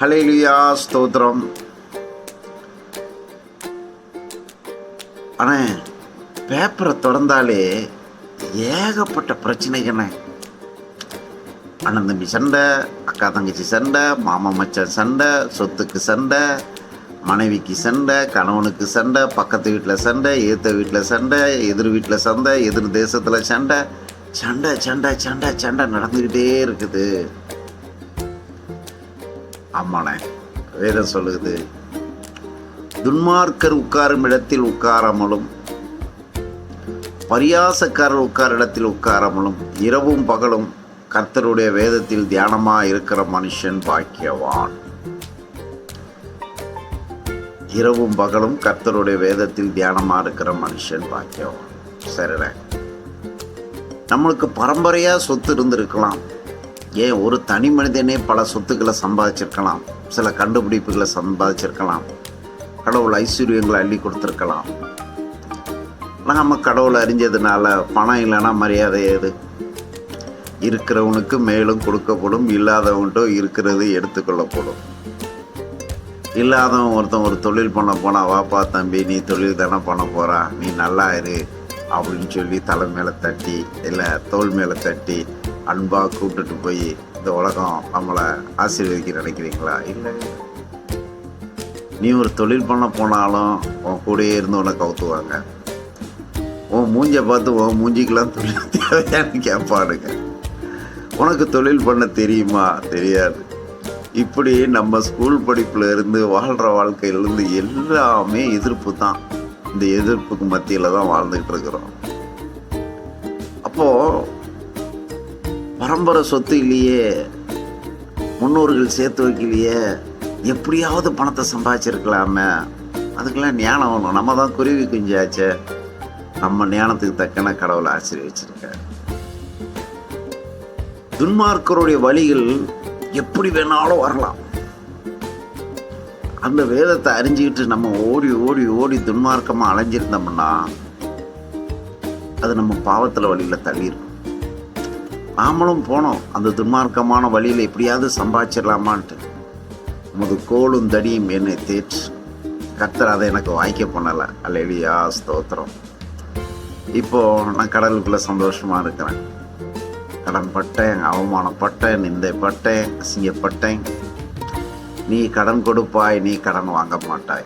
Hallelujah ஸ்தோத்திரம். அண்ணே பேப்பரை திறந்தாலே ஏகப்பட்ட பிரச்சனைகண்ணே அண்ணன் தம்பி சண்டை அக்கா தங்கச்சி சண்டை மாமா மச்சான் சண்டை சொத்துக்கு சண்டை மனைவிக்கு சண்டை கணவனுக்கு சண்டை பக்கத்து வீட்டில் சண்டை ஏத்த வீட்டில் சண்டை எதிர் வீட்டில் சண்டை எதிர் தேசத்தில் சண்டை சண்டை சண்டை சண்டை சண்டை நடந்துக்கிட்டே இருக்குது. ஆமாண்ணே வேதம் சொல்லுது. துன்மார்க்கர் உட்காரும் இடத்தில் உட்காராமலும் பரியாசக்காரர் உட்கார இடத்தில் உட்காராமலும் இரவும் பகலும் கர்த்தருடைய வேதத்தில் தியானமாக இருக்கிற மனுஷன் பாக்கியவான். இரவும் பகலும் கர்த்தருடைய வேதத்தில் தியானமாக இருக்கிற மனுஷன் பாக்கியவான். சரிடா நம்மளுக்கு பரம்பரையாக சொத்து இருந்திருக்கலாம். ஏன் ஒரு தனி மனிதனே பல சொத்துக்களை சம்பாதிச்சிருக்கலாம்? சில கண்டுபிடிப்புகளை சம்பாதிச்சிருக்கலாம். கடவுள் ஐஸ்வர்யங்களை அள்ளி கொடுத்துருக்கலாம். நம்ம கடவுளை அறிஞ்சதுனால பணம் இல்லைன்னா மரியாதை எது? இருக்கிறவனுக்கு மேலும் கொடுக்கப்படும் இல்லாதவன்ட்டோ இருக்கிறது எடுத்துக்கொள்ளப்படும். இல்லாதவன் ஒருத்தன் ஒரு தொழில் பண்ண போனா வாப்பா தம்பி நீ தொழில் தானே பண்ண போகிறா நீ நல்லா இரு அப்படின்னு சொல்லி தலை மேலே தட்டி இல்லை தோல் மேலே தட்டி அன்பாக கூப்பிட்டுட்டு போய் இந்த உலகம் நம்மளை ஆசீர்வதிக்க நினைக்கிறீங்களா? இல்லை. நீ ஒரு தொழில் பண்ண போனாலும் உன் கூடயே இருந்து உன்னை கவுத்துவாங்க. உன் மூஞ்சை பார்த்து உன் மூஞ்சிக்கெல்லாம் தொழில் தேவையான்னு கேட்பானுங்க. உனக்கு தொழில் பண்ண தெரியுமா? தெரியாது. இப்படி நம்ம ஸ்கூல் படிப்புல இருந்து வாழ்கிற வாழ்க்கையிலேருந்து எல்லாமே எதிர்ப்பு தான். இந்த எதிர்ப்புக்கு மத்தியில் தான் வாழ்ந்துக்கிட்டு இருக்கிறோம். அப்போது பரம்பரை சொத்து இல்லையே முன்னோர்கள் சேர்த்து வைக்கலையே எப்படியாவது பணத்தை சம்பாதிச்சிருக்கலாமே. அதுக்கெல்லாம் ஞானம் வேணும். நம்ம தான் குருவி குஞ்சாச்சே. நம்ம ஞானத்துக்கு தக்கன கடவுளை ஆசீர்வச்சிருக்க துன்மார்க்கருடைய வழிகள் எப்படி வேணாலும் வரலாம். அந்த வேதத்தை அறிஞ்சிக்கிட்டு நம்ம ஓடி ஓடி ஓடி துன்மார்க்கமாக அலைஞ்சிருந்தோம்னா அது நம்ம பாவத்தில் வழியில் தள்ளிடும் நாமளும் போனோம். அந்த துன்மார்க்கமான வழியில் எப்படியாவது சம்பாதிச்சிடலாமான்ட்டு. முது கோலும் தடியும் என்னை தேற்று. கர்த்தர் அதை எனக்கு வாய்க்க பண்ணலை. அல்லையா ஸ்தோத்திரம். இப்போ நான் கடலுக்குள்ளே சந்தோஷமாக இருக்கிறேன். கடன் பட்டேன் அவமானப்பட்டேன் நிந்தைப்பட்டேன் அசிங்கப்பட்டேன். நீ கடன் கொடுப்பாய் நீ கடன் வாங்க மாட்டாய்.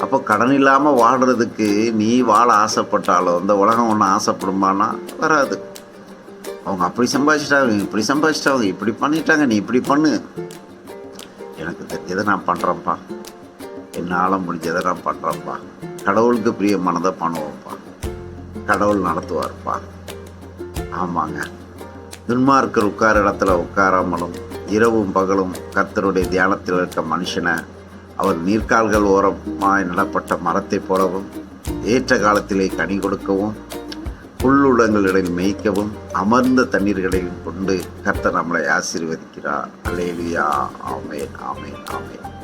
அப்போ கடன் இல்லாமல் வாழ்கிறதுக்கு நீ வாழ ஆசைப்பட்டாலும் இந்த உலகம் ஒன்று ஆசைப்படுமானா? வராது. அவங்க அப்படி சம்பாதிச்சிட்டாங்க இப்படி சம்பாதிச்சிட்டாங்க இப்படி பண்ணிட்டாங்க நீ இப்படி பண்ணு. எனக்கு தெரிஞ்சதை நான் பண்ணுறேன்ப்பா என்னால் முடிஞ்சதை நான் பண்ணுறேன்ப்பா கடவுளுக்கு பிரியமானதை பண்ணுவோம்ப்பா. கடவுள் நடத்துவார்ப்பா. ஆமாங்க. துன்மார்க்கர் உட்கார இடத்துல உட்காராமலும் இரவும் பகலும் கர்த்தருடைய தியானத்தில் இருக்க மனுஷனை அவர் நீர்க்கால்கள் ஓரமாய் நடப்பட்ட மரத்தைப் போலவும் ஏற்ற காலத்திலே கனி கொடுக்கவும் புல்லுடங்களிடையில் மேய்க்கவும் அமர்ந்த தண்ணீர்களையும் கொண்டு கர்த்தர் நம்மளை ஆசீர்வதிக்கிறார். அலேலியா ஆமேன் ஆமேன் ஆமேன்.